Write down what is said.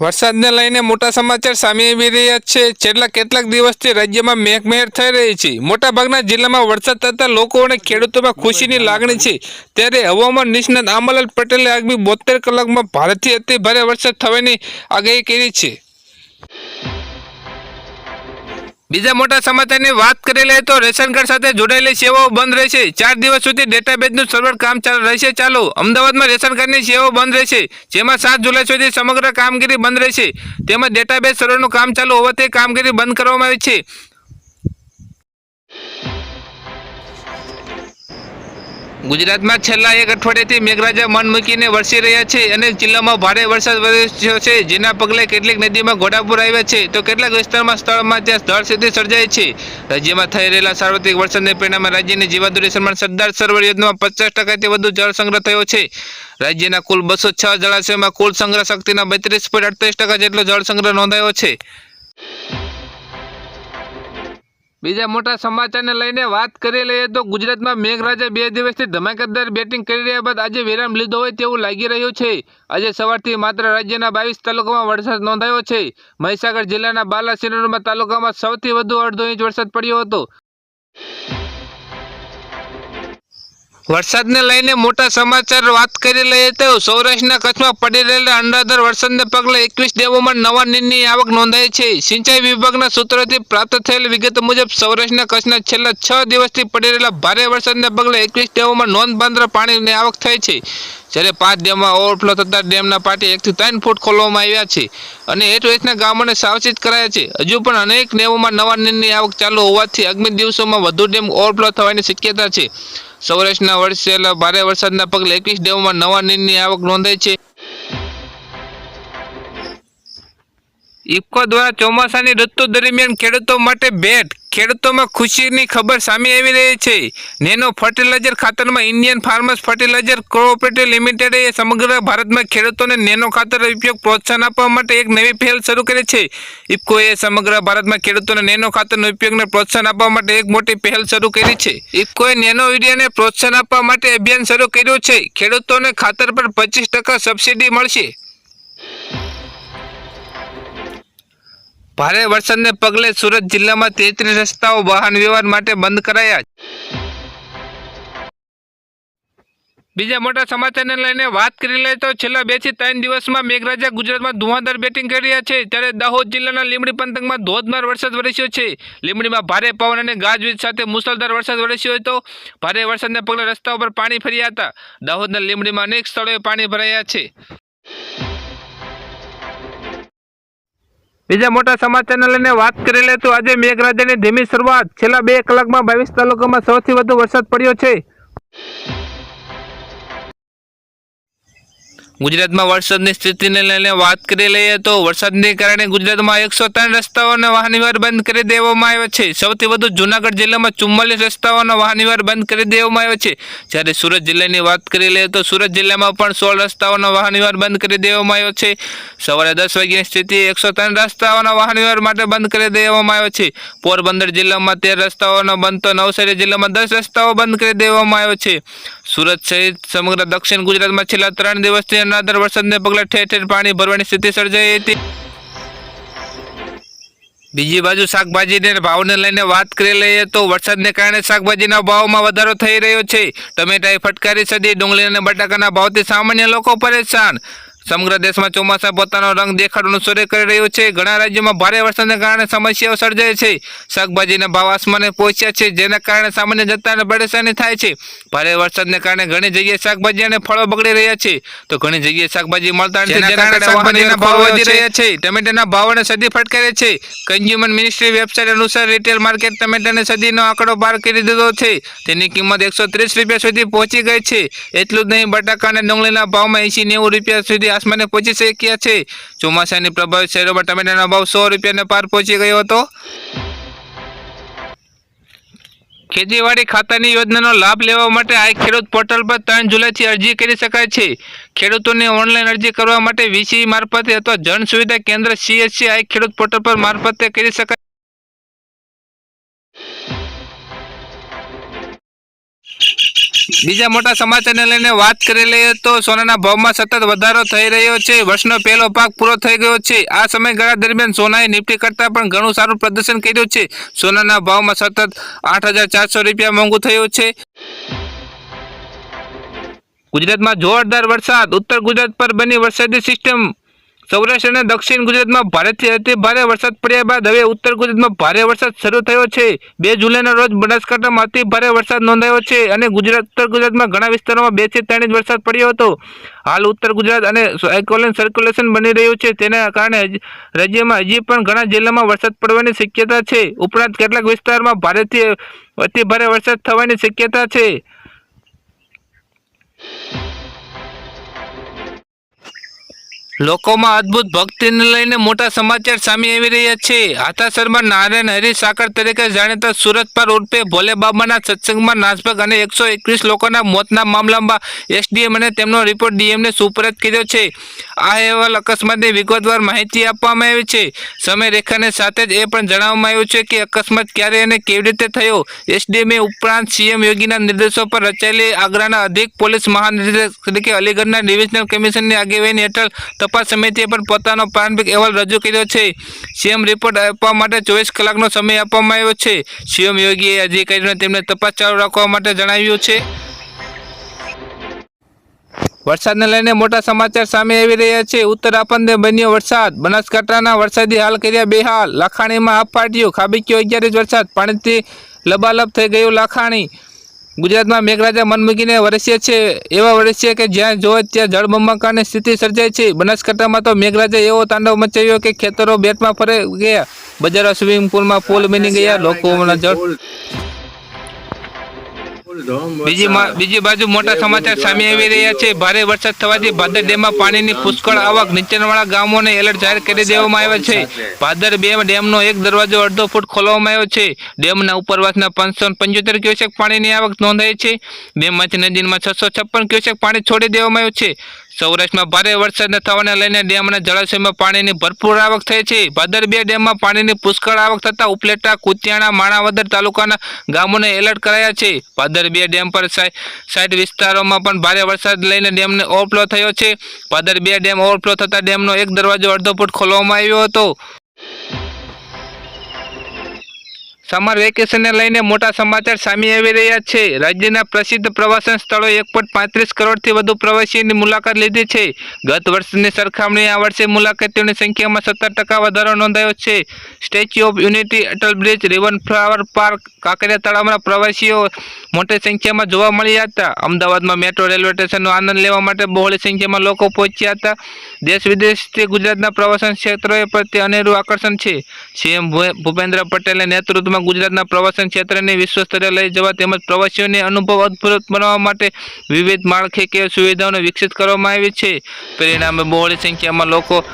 વરસાદને લઈને મોટા સમાચાર સામે આવી રહ્યા છે. છેલ્લા કેટલાક દિવસથી રાજ્યમાં મેઘમહેર થઈ રહી છે. મોટાભાગના જિલ્લામાં વરસાદ થતા લોકો અને ખેડૂતોમાં ખુશીની લાગણી છે. ત્યારે હવામાન નિષ્ણાત આંબાલાલ પટેલે આગામી બોતેર કલાકમાં ભારેથી અતિ ભારે વરસાદ થવાની આગાહી કરી છે. બીજા મોટા સમાચારની વાત કરી લઈએ તો રેશન કાર્ડ સાથે જોડાયેલી સેવાઓ બંધ રહેશે. ચાર દિવસ સુધી ડેટાબેઝનું સર્વર કામ રહેશે ચાલુ. અમદાવાદમાં રેશન કાર્ડની સેવાઓ બંધ રહેશે, જેમાં સાત જુલાઈ સુધી સમગ્ર કામગીરી બંધ રહેશે. તેમાં ડેટાબેઝ સર્વરનું કામ ચાલુ હોવાથી કામગીરી બંધ કરવામાં આવી છે. ગુજરાતમાં છેલ્લા એક અઠવાડિયાથી મેઘરાજા મન મૂકીને વરસી રહ્યા છે અને જિલ્લામાં ભારે વરસાદ વરસ્યો છે. જેના પગલે કેટલીક નદીમાં ઘોડાપુર આવ્યા છે. તો કેટલાક વિસ્તારમાં સ્થળમાં ત્યાં સ્થળ સ્થિતિ સર્જાય છે. રાજ્યમાં થઈ રહેલા સાર્વત્રિક વરસાદને પરિણામે રાજ્યની જીવાદુરી સન્માન સરદાર સરોવર યોજનામાં પચાસ ટકાથી વધુ જળ સંગ્રહ થયો છે. રાજ્યના કુલ બસો છ જળાશયોમાં કુલ સંગ્રહ શક્તિના બત્રીસ પોઈન્ટ અડતાલીસ ટકા જેટલો જળ સંગ્રહ નોંધાયો છે. બીજા મોટા સમાચારને લઈને વાત કરી લઈએ તો ગુજરાતમાં મેઘરાજા બે દિવસથી ધમાકેદાર બેટિંગ કરી રહ્યા બાદ આજે વિરામ લીધો હોય તેવું લાગી રહ્યું છે. આજે સવારથી માત્ર રાજ્યના બાવીસ તાલુકામાં વરસાદ નોંધાયો છે. મહીસાગર જિલ્લાના બાલાસિનોરમાં તાલુકામાં સૌથી વધુ અડધો ઇંચ વરસાદ પડ્યો હતો. વરસાદને લઈને મોટા સમાચાર વાત કરી લઈએ તો સૌરાષ્ટ્રના કચ્છમાં પડી રહેલા અંડાધર વરસાદને પગલે એકવીસ ડેમોમાં નવા નીરની આવક નોંધાઈ છે. સિંચાઈ વિભાગના સૂત્રોથી પ્રાપ્ત થયેલ વિગત મુજબ સૌરાષ્ટ્રના કચ્છના છેલ્લા છ દિવસથી પડી રહેલા ભારે વરસાદને પગલે એકવીસ ડેમોમાં નોંધપાત્ર પાણીની આવક થઈ છે. જ્યારે પાંચ ડેમમાં ઓવરફ્લો થતાં ડેમના પાટી એકથી ત્રણ ફૂટ ખોલવામાં આવ્યા છે અને હેઠવેચના ગામોને સાવચેત કરાયા છે. હજુ પણ અનેક ડેમોમાં નવા નીરની આવક ચાલુ હોવાથી આગામી દિવસોમાં વધુ ડેમ ઓવરફ્લો થવાની શક્યતા છે. સૌરાષ્ટ્રના વરસેલા ભારે વરસાદના પગલે એકવીસ ડેમોમાં નવા નીરની આવક નોંધાઈ છે. ઇફકો દ્વારા ચોમાસાની ઋતુ દરમિયાન ખેડૂતો માટે ભેટ ખેડૂતોમાં ખુશીની ખબર સામે આવી રહી છે. નેનો ફર્ટિલાઇઝર ખાતરમાં ઇન્ડિયન ફાર્મર્સ ફર્ટિલાઇઝર કોઓપરેટિવ લિમિટેડે સમગ્ર ભારતમાં ખેડૂતોને નેનો ખાતર ઉપયોગ પ્રોત્સાહન આપવા માટે એક નવી પહેલ શરૂ કરી છે. ઇફકોએ સમગ્ર ભારતમાં ખેડૂતોને નેનો ખાતરના ઉપયોગને પ્રોત્સાહન આપવા માટે એક મોટી પહેલ શરૂ કરી છે. ઇફકોએ નેનો યુરિયાને પ્રોત્સાહન આપવા માટે અભિયાન શરૂ કર્યું છે. ખેડૂતોને ખાતર પર પચીસ સબસિડી મળશે. ભારે વરસાદને પગલે સુરત જિલ્લામાં તેત્રીસ રસ્તાઓ વાહન વ્યવહાર માટે બંધ કરાયા બીજા મોટા સમાચારને લઈને વાત કરી લઈએ તો છેલ્લા બેથી ત્રણ દિવસમાં મેઘરાજા ગુજરાતમાં ધુવાધાર બેટિંગ કરી રહ્યા છે. ત્યારે દાહોદ જિલ્લાના લીંબડી પંથકમાં ધોધમાર વરસાદ વરસ્યો છે. લીંબડીમાં ભારે પવન અને ગાજવીજ સાથે મુસળધાર વરસાદ વરસ્યો હતો. ભારે વરસાદને પગલે રસ્તાઓ પર પાણી ફર્યા હતા. દાહોદના લીંબડીમાં અનેક સ્થળોએ પાણી ભરાયા છે. બીજા મોટા સમાચારને લઈને વાત કરી લે તો આજે મેઘરાજાની ધીમી શરૂઆત. છેલ્લા બે કલાકમાં બાવીસ તાલુકામાં સૌથી વધુ વરસાદ પડ્યો છે. ગુજરાતમાં વરસાદની સ્થિતિને લઈને વાત કરી લઈએ તો વરસાદને કારણે ગુજરાતમાં એકસો ત્રણ રસ્તાઓનો વાહનવ્યવહાર બંધ કરી દેવામાં આવ્યો છે. સૌથી વધુ જૂનાગઢ જિલ્લામાં ચુમ્માલીસ રસ્તાઓનો વાહનવ્યવહાર બંધ કરી દેવામાં આવ્યો છે. જ્યારે સુરત જિલ્લાની વાત કરી લઈએ તો સુરત જિલ્લામાં પણ સોળ રસ્તાઓનો વાહનવ્યવહાર બંધ કરી દેવામાં આવ્યો છે. સવારે દસ વાગ્યાની સ્થિતિ એકસો ત્રણ રસ્તાઓના વાહનવ્યવહાર માટે બંધ કરી દેવામાં આવ્યો છે. પોરબંદર જિલ્લામાં તેર રસ્તાઓનો બંધ તો નવસારી જિલ્લામાં દસ રસ્તાઓ બંધ કરી દેવામાં આવ્યો છે. સુરત સહિત સમગ્ર દક્ષિણ ગુજરાતમાં છેલ્લા ત્રણ દિવસથી અનાદર વરસાદને પગલે ઠેર ઠેર પાણી ભરવાની સ્થિતિ સર્જાઈ હતી. બીજી બાજુ શાકભાજીને ભાવને લઈને વાત કરી લઈએ તો વરસાદને કારણે શાકભાજીના ભાવમાં વધારો થઈ રહ્યો છે. ટમેટાએ ફટકારી સદી ડુંગળી અને બટાકાના ભાવથી સામાન્ય લોકો પરેશાન. સમગ્ર દેશમાં ચોમાસા પોતાનો રંગ દેખાડવાનું શરૂ કરી રહ્યું છે. ઘણા રાજ્યોમાં ભારે વરસાદને કારણે સમસ્યાઓ સર્જાય છે. શાકભાજીના ભાવ આસમાને પહોંચ્યા છે જેના કારણે સામાન્ય જનતાને પરેશાની થાય છે. ભારે વરસાદને કારણે ઘણી જગ્યાએ શાકભાજી અને ફળો બગડી રહ્યા છે. તો ઘણી જગ્યાએ શાકભાજી મળતા નથી જેના કારણે શાકભાજીના ભાવ વધી રહ્યા છે. ટમેટાના ભાવોને સદી ફટકારે છે. કન્ઝ્યુમર મિનિસ્ટ્રી વેબસાઇટ અનુસાર રિટેલ માર્કેટ ટમેટાને સદીનો આંકડો પાર કરી દીધો છે. તેની કિંમત એકસો ત્રીસ રૂપિયા સુધી પહોંચી ગઈ છે. એટલું જ નહીં બટાકા અને ડુંગળીના ભાવમાં એસી નેવું રૂપિયા સુધી આસમાને પહોંચી શક્યા છે ચોમાસાની પ્રભાવિત શહેરોમાં ટમેટાનો ભાવ સો રૂપિયાને પાર પહોંચી ગયો હતો? ખેતીવાડી ખાતાની યોજનાનો લાભ લેવા માટે આ ખેડૂત પોર્ટલ પર ત્રણ જુલાઈથી અરજી કરી શકાય છે. ખેડૂતોને ઓનલાઈન અરજી કરવા માટે વીસી મારફતે અથવા જન સુવિધા કેન્દ્ર સીએસસી આ ખેડૂત પોર્ટલ પર મારફતે કરી શકાય બીજા મોટા સમાચારને લઈને વાત કરી લઈએ તો સોનાના ભાવમાં સતત વધારો થઈ રહ્યો છે. વર્ષનો પહેલો ભાગ પૂરો થઈ ગયો છે. આ સમયગાળા દરમિયાન સોનાએ નિફ્ટી કરતાં પણ ઘણું સારું પ્રદર્શન કર્યું છે. સોનાના ભાવમાં સતત આઠ રૂપિયા મોંઘું થયું છે. ગુજરાતમાં જોરદાર વરસાદ. ઉત્તર ગુજરાત પર બની વરસાદી સિસ્ટમ સૌરાષ્ટ્ર અને દક્ષિણ ગુજરાતમાં ભારેથી અતિ ભારે વરસાદ પડ્યા બાદ હવે ઉત્તર ગુજરાતમાં ભારે વરસાદ શરૂ થયો છે. બે જુલાઈના રોજ બનાસકાંઠામાં અતિ ભારે વરસાદ નોંધાયો છે અને ગુજરાત, ઉત્તર ગુજરાતમાં ઘણા વિસ્તારોમાં બેથી ત્રણ ઇંચ વરસાદ પડ્યો હતો. હાલ ઉત્તર ગુજરાત અને સાયકોલન સર્ક્યુલેશન બની રહ્યું છે. તેના કારણે રાજ્યમાં હજી પણ ઘણા જિલ્લામાં વરસાદ પડવાની શક્યતા છે. ઉપરાંત કેટલાક વિસ્તારમાં ભારેથી અતિ ભારે વરસાદ થવાની શક્યતા છે. લોકોમાં અદ્ભુત ભક્તિને લઈને મોટા સમાચાર સામે આવી રહ્યા છે. હાથાસરમાં નારાયણ હરી સાકર તરીકે જાણીતા સુરત પર ઉર્ફે ભોલે બાબાના સત્સંગમાં નાસભાગ અને એકસો એકવીસ લોકોના મોતના મામલામાં એસડીએમ અને તેમનો રિપોર્ટ ડીએમને સુપરત કર્યો છે. આ અહેવાલ અકસ્માતની વિગતવાર માહિતી આપવામાં આવી છે. સમયરેખાને સાથે જ એ પણ જણાવવામાં આવ્યું છે કે અકસ્માત ક્યારે અને કેવી રીતે થયો? એસડીએમએ ઉપરાંત સીએમ યોગીના નિર્દેશો પર રચાયેલી આગ્રાના અધિક પોલીસ મહાનિર્દેશક તરીકે અલીગઢના ડિવિઝનલ કમિશનની આગેવાની હેઠળ તપાસ સમિતિએ પણ પોતાનો પ્રારંભિક અહેવાલ રજૂ કર્યો છે. સીએમ રિપોર્ટ આપવા માટે ચોવીસ કલાકનો સમય આપવામાં આવ્યો છે. સીએમ યોગીએ અધિકારીઓને તેમને તપાસ ચાલુ રાખવા માટે જણાવ્યું છે. વરસાદને લઈને મોટા સમાચાર સામે આવી રહ્યા છે. ઉત્તર આપંદે બન્યો વરસાદ. બનાસકાંઠાના વરસાદી હાલ કર્યા બેહાલ. લાખાણીમાં આપ ફાટ્યું ખાબીક્યો અગિયાર ઇંચ વરસાદ. પાણીથી લબાલબ થઈ ગયું લાખાણી. ગુજરાતમાં મેઘરાજા મન મૂકીને વરસ્ય છે. એવા વરસ્ય કે જ્યાં જોવે ત્યાં જળબંબાકારની સ્થિતિ સર્જાય છે. બનાસકાંઠામાં તો મેઘરાજા એવો તાંડવ મચાવ્યો કે ખેતરો બેટમાં ફરે ગયા. બજારો સ્વિમિંગ પુલમાં પુલ બની ગયા. લોકોના જળ બીજી બીજી બાજુ મોટા સમાચાર સામે આવી રહ્યા છે. ભારે વરસાદ થવાથી ભાદર ડેમમાં પાણીની પુષ્કળ આવક. નીચાણવાળા ગામોને એલર્ટ જાહેર કરી દેવામાં આવ્યા છે. ભાદર બે ડેમનો એક દરવાજો અડધો ફૂટ ખોલવામાં આવ્યો છે. ડેમના ઉપરવાસના પાંચસો પંચોતેર ક્યુસેક પાણીની આવક નોંધાઈ છે. ડેમમાંથી નદીમાં છસો છપ્પન ક્યુસેક પાણી છોડી દેવામાં આવ્યું છે. સૌરાષ્ટ્રમાં ભારે વરસાદને થવાને લઈને ડેમ અને જળાશયમાં પાણીની ભરપૂર આવક થઈ છે. ભાદર ડેમમાં પાણીની પુષ્કળ આવક થતાં ઉપલેટા, કુતિયાણા, માણાવદર તાલુકાના ગામોને એલર્ટ કરાયા છે. ભાદર ડેમ પર સાઈ- સાઈડ વિસ્તારોમાં પણ ભારે વરસાદ લઈને ડેમને ઓવરફ્લો થયો છે. ભાદર ડેમ ઓવરફ્લો થતાં ડેમનો એક દરવાજો અડધો ફૂટ ખોલવામાં આવ્યો હતો. સમર વેકેશનને લઈને મોટા સમાચાર સામે આવી રહ્યા છે. રાજ્યના પ્રસિદ્ધ પ્રવાસન સ્થળો એક પોઈન્ટ પાંત્રીસ કરોડથી વધુ પ્રવાસીઓની મુલાકાત લીધી છે. ગત વર્ષની સરખામણીએ આ વર્ષે મુલાકાતીઓની સંખ્યામાં સત્તર ટકા વધારો નોંધાયો છે. Statue of unity, Atal bridge, river flower park, Kankaria તળાવના પ્રવાસીઓ મોટી સંખ્યામાં જોવા મળ્યા હતા. અમદાવાદમાં મેટ્રો રેલવે સ્ટેશનનો આનંદ લેવા માટે બહોળી સંખ્યામાં લોકો પહોંચ્યા હતા. દેશ વિદેશથી ગુજરાતના પ્રવાસન ક્ષેત્રોએ પ્રત્યે અનેરું આકર્ષણ છે. સીએમ ભૂપેન્દ્ર પટેલના નેતૃત્વમાં ગુજરાતના પ્રવાસન ક્ષેત્રને વિશ્વ સ્તરે લઈ જવા તેમજ પ્રવાસીઓને અનુભવ અદ્ભુત બનાવવા માટે વિવિધ માળખાકીય સુવિધાઓને વિકસિત કરવામાં આવી છે. પરિણામે બહોળી સંખ્યામાં લોકો